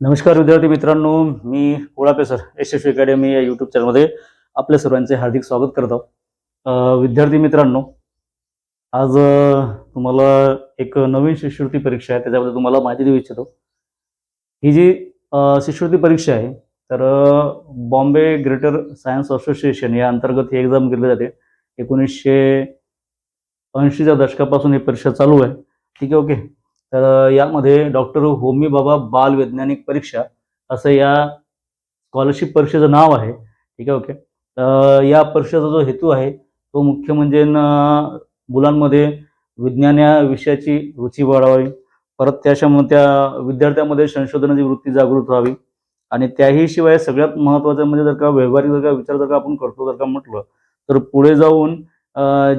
नमस्कार विद्यार्थी मित्रांनो मी कोळापे सर यशस्वी अकॅडमी या यूट्यूब चॅनलमध्ये आपल्या सर्वांचे हार्दिक स्वागत करतो आहोत. विद्यार्थी मित्रांनो आज तुम्हाला एक नवीन शिष्यवृत्ती परीक्षा आहे त्याच्याबद्दल तुम्हाला माहिती देऊ इच्छितो. ही जी शिष्यवृत्ती परीक्षा आहे तर बॉम्बे ग्रेटर सायन्स असोसिएशन या अंतर्गत ही एक्झाम घेतली जाते. एकोणीसशे ऐंशीच्या दशकापासून ही परीक्षा चालू आहे. ठीक आहे ओके. तर यामध्ये डॉक्टर होमी बाबा बाल वैज्ञानिक परीक्षा असं या स्कॉलरशिप परीक्षेचं नाव आहे. ठीक आहे ओके. या परीक्षेचा जो हेतू आहे तो मुख्य म्हणजे मुलांमध्ये विज्ञान या विषयाची रुची वाढवावी परत त्याच्यामुळे त्या विद्यार्थ्यांमध्ये संशोधनाची वृत्ती जागृत व्हावी. आणि त्याही शिवाय सगळ्यात महत्त्वाचं म्हणजे जर का व्यवहारिक जर का विचार जर का आपण करतो जर का म्हटलं तर पुढे जाऊन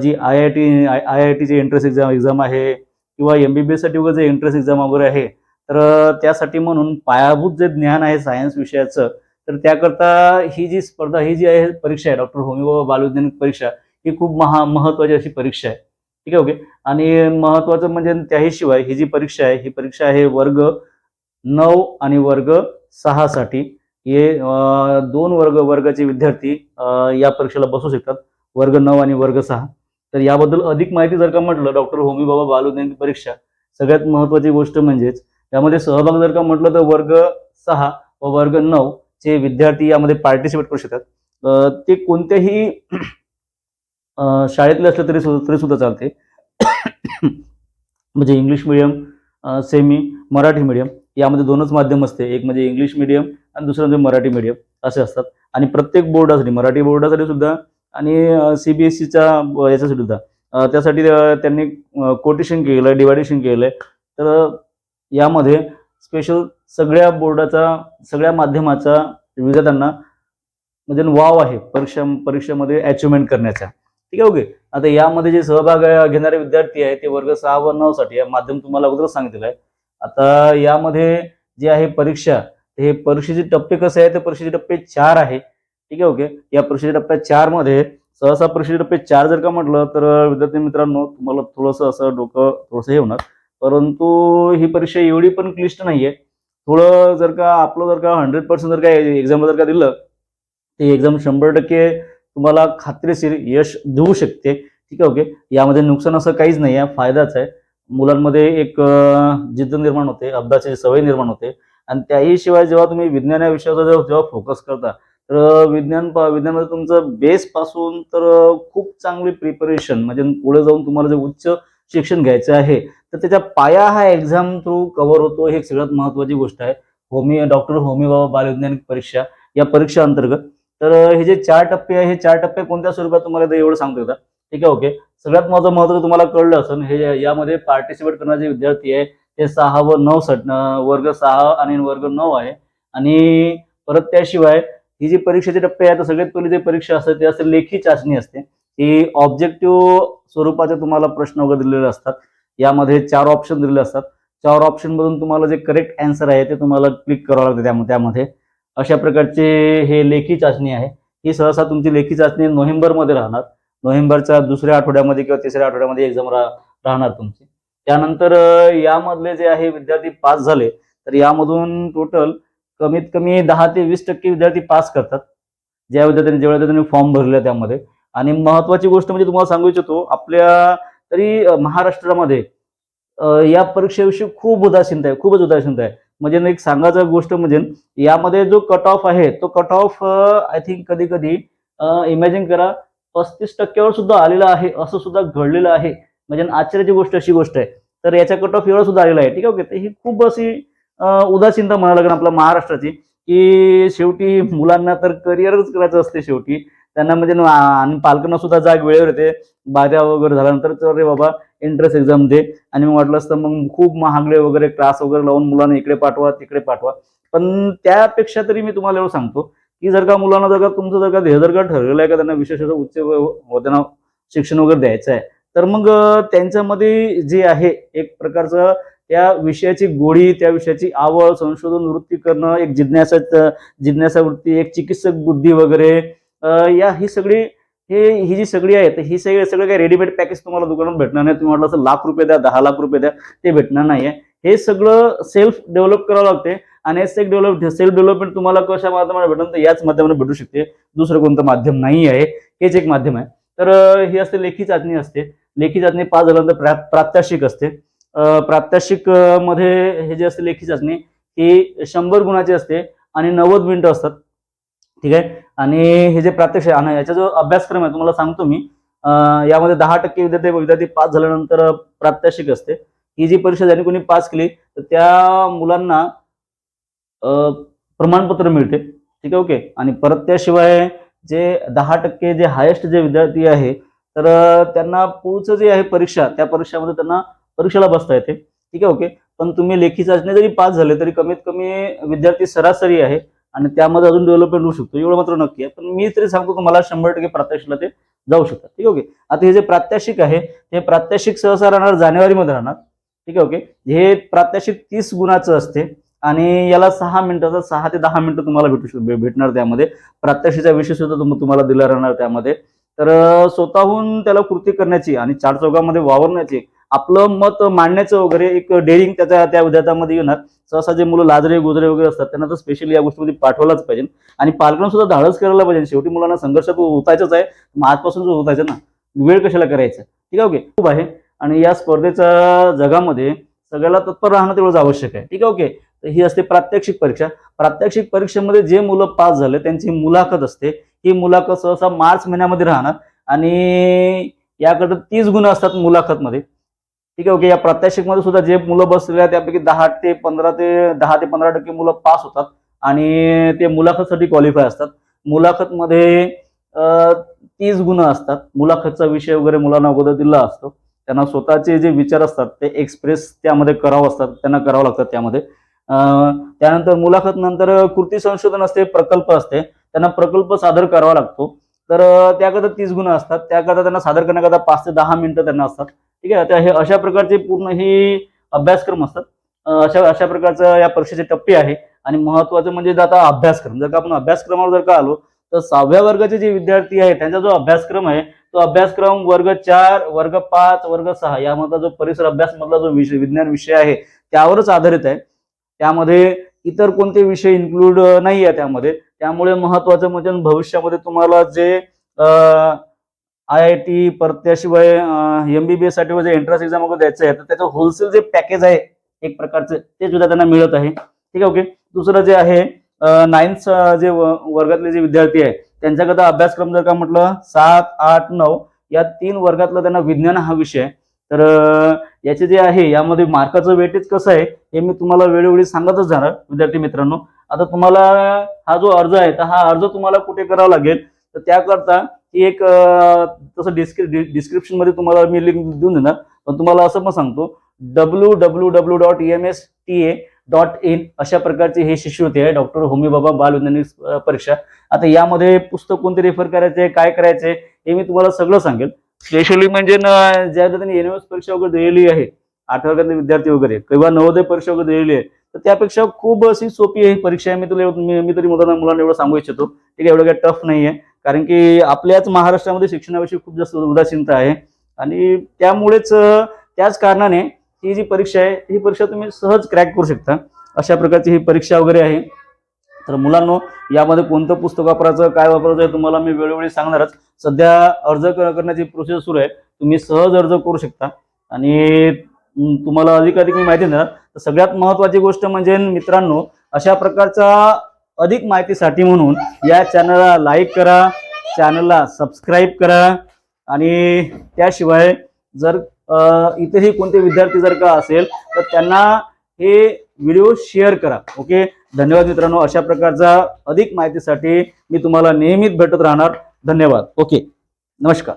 G I I T I I टीची एंट्रन्स एक्झाम एक्झाम आहे किंवा एम बी बी एससाठी वगैरे जे एंट्रन्स एक्झाम वगैरे आहे तर त्यासाठी म्हणून पायाभूत जे ज्ञान आहे सायन्स विषयाचं तर त्याकरता ही जी स्पर्धा ही जी आहे परीक्षा आहे डॉक्टर होमी बाबा बालवैज्ञानिक परीक्षा ही खूप महा महत्वाची अशी परीक्षा आहे. ठीक आहे ओके आणि महत्वाचं म्हणजे त्याही शिवाय ही जी परीक्षा आहे ही परीक्षा आहे वर्ग नऊ आणि वर्ग सहासाठी हे दोन वर्ग वर्गाचे विद्यार्थी या परीक्षेला बसू शकतात. वर्ग नऊ आणि वर्ग सहा. तर याबद्दल अधिक माहिती जर का म्हटलं डॉक्टर होमी बाबा बालवैज्ञानिक परीक्षा सगळ्यात महत्वाची गोष्ट म्हणजेच यामध्ये सहभाग जर का म्हटलं तर वर्ग सहा व वर्ग नऊ चे विद्यार्थी यामध्ये पार्टिसिपेट करू शकतात. ते कोणत्याही शाळेतले असले तरी तरी सुद्धा चालते. म्हणजे English medium semi Marathi medium यामध्ये दोनच माध्यम असते. एक म्हणजे इंग्लिश मिडियम आणि दुसरं म्हणजे मराठी मिडियम असे असतात. आणि प्रत्येक बोर्डासाठी मराठी बोर्डासाठी सुद्धा आणि सीबीएसईचा याच्यासाठी सुद्धा. त्यासाठी त्यांनी कोटेशन केलं डिवायडेशन केलं तर यामध्ये स्पेशल सगळ्या बोर्डाचा सगळ्या माध्यमाचा विद्यार्थ्यांना म्हणजे वाव आहे परीक्षा परीक्षेमध्ये अचिव्हमेंट करण्याचा. ठीक आहे ओके. आता यामध्ये जे सहभाग घेणारे विद्यार्थी आहे ते वर्ग सहा व नऊ साठी माध्यम तुम्हाला अगोदरच सांगितलेलं आहे. आता यामध्ये जे आहे परीक्षा हे परीक्षेचे टप्पे कसे आहे तर परीक्षेचे टप्पे चार आहे. ठीक आहे ओके. या परीक्षेच्या टप्प्यात चारमध्ये सहसा परीक्षेचे टप्पे चार जर का म्हटलं तर विद्यार्थी मित्रांनो तुम्हाला थोडंसं असं डोकं थोडंसं हे होणार. परंतु ही परीक्षा एवढी पण क्लिष्ट नाहीये. थोडं जर का आपलं जर का हंड्रेड पर्सेंट जर का एक्झाम जर का दिलं ते एक्झाम शंभर टक्के तुम्हाला खात्रीशीर यश देऊ शकते. ठीक आहे ओके. यामध्ये नुकसान असं काहीच नाही आहे फायदाच आहे. मुलांमध्ये एक जिद्द निर्माण होते अभ्यासाची सवय निर्माण होते. आणि त्याही शिवाय जेव्हा तुम्ही विज्ञान या विषयाचा जेव्हा फोकस करता तर विज्ञान पा- विज्ञानामध्ये तुमचं बेस पासून तर खूप चांगली प्रिपरेशन म्हणजे पुढे जाऊन तुम्हाला जे उच्च शिक्षण घ्यायचं आहे तर त्याचा पाया हा एक्झाम थ्रू कव्हर होतो हे सगळ्यात महत्वाची गोष्ट आहे. होमी डॉक्टर होमी बाबा बालवैज्ञानिक परीक्षा या परीक्षा अंतर्गत. तर हे जे चार टप्पे आहे हे चार टप्पे कोणत्या स्वरूपात तुम्हाला एवढं सांगतो येतात ठीक आहे ओके सगळ्यात महत्त्व महत्त्व तुम्हाला कळलं असेल हे यामध्ये पार्टिसिपेट करणारे विद्यार्थी आहे ते सहा व नऊ सट वर्ग सहा आणि वर्ग नऊ आहे. आणि परत त्याशिवाय ही जी परीक्षेचे टप्पे आहेत सगळ्यात पहिली जी परीक्षा असते ती असते लेखी चाचणी असते. ही ऑब्जेक्टिव्ह स्वरूपाचे तुम्हाला प्रश्न वगैरे दिलेले असतात. यामध्ये चार ऑप्शन दिलेले असतात. चार ऑप्शन मधून तुम्हाला जे करेक्ट आन्सर आहे ते तुम्हाला क्लिक करावं लागतं त्यामध्ये त्यामध्ये. अशा प्रकारचे हे लेखी चाचणी आहे. ही सहसा तुमची लेखी चाचणी नोव्हेंबरमध्ये राहणार. नोव्हेंबरच्या दुसऱ्या आठवड्यामध्ये किंवा तिसऱ्या आठवड्यामध्ये एक्झाम राहणार तुमची. त्यानंतर यामधले जे आहे विद्यार्थी पास झाले. तर यामधून टोटल कमीत कमी दहा ते वीस टक्के विद्यार्थी पास करतात. ज्या विद्यार्थ्यांनी जेवढ्या विद्यार्थ्यांनी फॉर्म भरले त्यामध्ये. आणि महत्वाची गोष्ट म्हणजे तुम्हाला सांगू इच्छितो आपल्या तरी महाराष्ट्रामध्ये या परीक्षेविषयी खूप उदासीनता आहे खूपच उदासीनता आहे. म्हणजे एक सांगायचं गोष्ट म्हणजे यामध्ये जो कट ऑफ आहे तो कट ऑफ आय थिंक कधी कधी इमॅजिन करा पस्तीस टक्क्यावर सुद्धा आलेला आहे असं सुद्धा घडलेलं आहे. म्हणजे आश्चर्याची गोष्ट अशी गोष्ट आहे. तर याचा कट ऑफ एवढा सुद्धा आलेला आहे. ठीक आहे ओके. ही खूप अशी उदासीनता म्हणायला लागेल आपल्या महाराष्ट्राची की शेवटी मुलांना तर करिअरच करायचं असते शेवटी. त्यांना म्हणजे आणि पालकांना सुद्धा जाग वेळेवर येते. बाध्या वगैरे झाल्यानंतर तर रे बाबा एंट्रन्स एक्झाम दे. आणि मग वाटलं असतं मग खूप महागडे वगैरे क्लास वगैरे लावून मुलांना इकडे पाठवा तिकडे पाठवा. पण त्यापेक्षा तरी मी तुम्हाला एवढं सांगतो की जर का मुलांना जर का तुमचं जर का ध्येय जर का ठरलेलं आहे का त्यांना विशेष असं उच्च त्यांना शिक्षण वगैरे द्यायचं आहे तर मग त्यांच्यामध्ये जे आहे एक प्रकारचं त्या विषयाची गोडी त्या विषयाची आवड संशोधन वृत्ती करणं एक जिज्ञासा जिज्ञासा वृत्ती एक चिकित्सक बुद्धी वगैरे या ही सगळी हे ही जी सगळी आहे तर ही सगळी सगळं काही रेडीमेड पॅकेज तुम्हाला दुकानात भेटणार नाही. तुम्ही म्हटलं असं लाख रुपये द्या दहा लाख रुपये द्या ते भेटणार नाही हे सगळं सेल्फ डेव्हलप करावं लागते आणि सेल्फ डेव्हलप सेल्फ डेव्हलपमेंट तुम्हाला कशा माध्यमाने भेटून तर याच माध्यमाने भेटू शकते. दुसरं कोणतं माध्यम नाही आहे हेच एक माध्यम आहे. तर ही असते लेखी चाचणी असते. लेखी चाचणी पास झाल्यानंतर प्रा प्रात्यक्षिक असते. प्रात्यक्षिकमध्ये हे जे असते लेखी चाचणी ही शंभर गुणाची असते आणि नव्वद मिनिटं असतात. ठीक आहे? आणि हे जे प्रात्यक्षिक आणि याचा जो अभ्यासक्रम आहे तुम्हाला सांगतो मी यामध्ये दहा टक्के विद्यार्थी विद्यार्थी पास झाल्यानंतर प्रात्यक्षिक असते. ही जी परीक्षा ज्यांनी कोणी पास केली तर त्या मुलांना प्रमाणपत्र मिळते. ठीक आहे? ओके? आणि परत त्याशिवाय जे दहा टक्के जे हायेस्ट जे विद्यार्थी आहे तर त्यांना पुढचं जे आहे परीक्षा त्या परीक्षामध्ये त्यांना परीक्षेला बसता येते. ठीक आहे ओके. पण तुम्ही लेखी चाचणी जरी पास झाले तरी कमीत कमी विद्यार्थी सरासरी आहे आणि त्यामध्ये अजून डेव्हलपमेंट होऊ शकतो. एवढं मात्र नक्की आहे. पण मी तरी सांगतो तुम्हाला शंभर टक्के प्रात्यक्षिकला ते जाऊ शकतात. ठीक आहे ओके. आता हे जे प्रात्यक्षिक आहे हे प्रात्यक्षिक सहसा राहणार जानेवारीमध्ये राहणार. ठीक आहे ओके. हे प्रात्यक्षिक तीस गुणाचं असते आणि याला सहा मिनिटाचा सहा ते दहा मिनिटं तुम्हाला भेटू शक भेटणार त्यामध्ये. प्रात्यक्षिकचा विषय सुद्धा तुम- तुम्हाला दिला राहणार त्यामध्ये. तर स्वतःहून त्याला कृती करण्याची आणि चार चौकामध्ये वावरण्याची आपलं मत मांडण्याचं वगैरे एक डेअरिंग त्याच्या त्या विद्यार्थ्यामध्ये येणार. सहसा जे मुलं लाजरे गुजरे वगैरे असतात त्यांना तर स्पेशली या गोष्टीमध्ये पाठवलाच पाहिजे. आणि पालकांना सुद्धा धाडस करायला पाहिजे. शेवटी मुलांना संघर्ष होतायचाच आहे. मग आजपासून जो होतायचं ना वेळ कशाला करायचा? ठीक आहे ओके. खूप आहे. आणि या स्पर्धेच्या जगामध्ये सगळ्याला तत्पर राहणं तेवढंच आवश्यक आहे. ठीक आहे ओके. तर ही असते प्रात्यक्षिक परीक्षा. प्रात्यक्षिक परीक्षेमध्ये जे मुलं पास झाले त्यांची मुलाखत असते. ही मुलाखत सहसा मार्च महिन्यामध्ये राहणार. आणि याकरता तीस गुण असतात मुलाखतमध्ये. ठीक आहे ओके या प्रात्यक्षिकमध्ये सुद्धा जे मुलं बसलेले आहेत त्यापैकी दहा ते पंधरा ते दहा ते पंधरा टक्के मुलं पास होतात. आणि ते मुलाखतसाठी क्वालिफाय असतात. मुलाखतमध्ये तीस गुण असतात. मुलाखतचा विषय वगैरे मुलांना अगोदर दिला असतो. त्यांना स्वतःचे जे विचार असतात ते एक्सप्रेस त्यामध्ये करावं असतात. त्यांना करावं लागतात त्यामध्ये. त्यानंतर मुलाखत नंतर कृती संशोधन असते प्रकल्प असते. त्यांना प्रकल्प सादर करावा लागतो. तर त्याकरता तीस गुण असतात. त्याकरता त्यांना सादर करण्याकरता पाच ते दहा मिनिटं त्यांना असतात. ठीक आहे? आता हे अशा प्रकारचे पूर्ण ही अभ्यासक्रम असतात. अशा अशा प्रकारचं या परीक्षेचे टप्पे आहे. आणि महत्वाचं म्हणजे आता अभ्यासक्रम जर का आपण अभ्यासक्रमावर जर का आलो तर सहाव्या वर्गाचे जे विद्यार्थी आहे त्यांचा जो अभ्यासक्रम आहे तो अभ्यासक्रम वर्ग चार वर्ग पाच वर्ग सहा यामधला जो परिसर अभ्यास मधला जो विषय विज्ञान विषय आहे त्यावरच आधारित आहे. त्यामध्ये इतर कोणते विषय इन्क्लूड नाही आहे त्यामध्ये. त्यामुळे महत्वाचं म्हणजे भविष्यामध्ये तुम्हाला जे आय आय टी परत त्याशिवाय एम बी बी एससाठी जे एंट्रन्स एक्झाम वगैरे द्यायचं आहे तर त्याचं होलसेल जे पॅकेज आहे एक प्रकारचं ते सुद्धा त्यांना मिळत आहे. ठीक आहे ओके दुसरं जे आहे नाईन्थ जे व- वर्गातले जे विद्यार्थी आहे त्यांच्याकरता अभ्यासक्रम जर का म्हटलं सात आठ नऊ या तीन वर्गातला त्यांना विज्ञान हा विषय आहे. तर याचे जे आहे यामध्ये मार्काचं वेटेज कसं आहे हे मी तुम्हाला वेळोवेळी सांगतच जाणार विद्यार्थी मित्रांनो. आता तुम्हाला हा जो अर्ज आहे तर हा अर्ज तुम्हाला कुठे करावा लागेल? तर त्याकरता ती एक तसं डिस्क्रि डिस्क्रिप्शनमध्ये तुम्हाला मी लिंक देऊन देणार पण तुम्हाला असं पण सांगतो W W W dot M S T A dot in अशा प्रकारची हे शिष्यवृत्ती आहे डॉक्टर होमीबाबा बाल परीक्षा. आता यामध्ये पुस्तक कोणते रेफर करायचे काय करायचे हे मी तुम्हाला सगळं सांगेल. स्पेशली म्हणजे ज्या त्यांनी एन परीक्षा वगैरे दिलेली आहे आठ वर्गातले विद्यार्थी वगैरे किंवा नवोदय परीक्षा वगैरे दिलेली आहे तर त्यापेक्षा खूप अशी सोपी आहे परीक्षा. आहे मी तुला मी मी तरी मुलांना मुलांना एवढं सांगू इच्छितो. ठीक आहे एवढं काही टफ नाही आहे कारण की आपल्याच महाराष्ट्रामध्ये शिक्षणाविषयी खूप जास्त उदासीनता आहे. आणि त्यामुळेच त्याच कारणाने ही जी परीक्षा आहे ही परीक्षा तुम्ही सहज क्रॅक करू शकता. अशा प्रकारची ही परीक्षा वगैरे आहे. तर मुलांनो यामध्ये कोणतं पुस्तक वापरायचं काय वापरायचं हे तुम्हाला मी वेळोवेळी सांगणारच. सध्या अर्ज करण्याची प्रोसेस सुरू आहे. तुम्ही सहज अर्ज करू शकता. आणि तुम्हाला अधिकाधिक मी माहिती देणार. तर सगळ्यात महत्वाची गोष्ट म्हणजे मित्रांनो अशा प्रकारचा अधिक माहितीसाठी म्हणून या चॅनलला लाईक करा चॅनलला सबस्क्राईब करा आणि त्याशिवाय जर इतरही इथेही कोणते विद्यार्थी जर का असेल तर त्यांना हे व्हिडिओ शेअर करा ओके? धन्यवाद मित्रांनो. अशा प्रकारचा अधिक माहितीसाठी मी तुम्हाला नेहमीच भेटत राहणार. धन्यवाद. ओके. नमस्कार.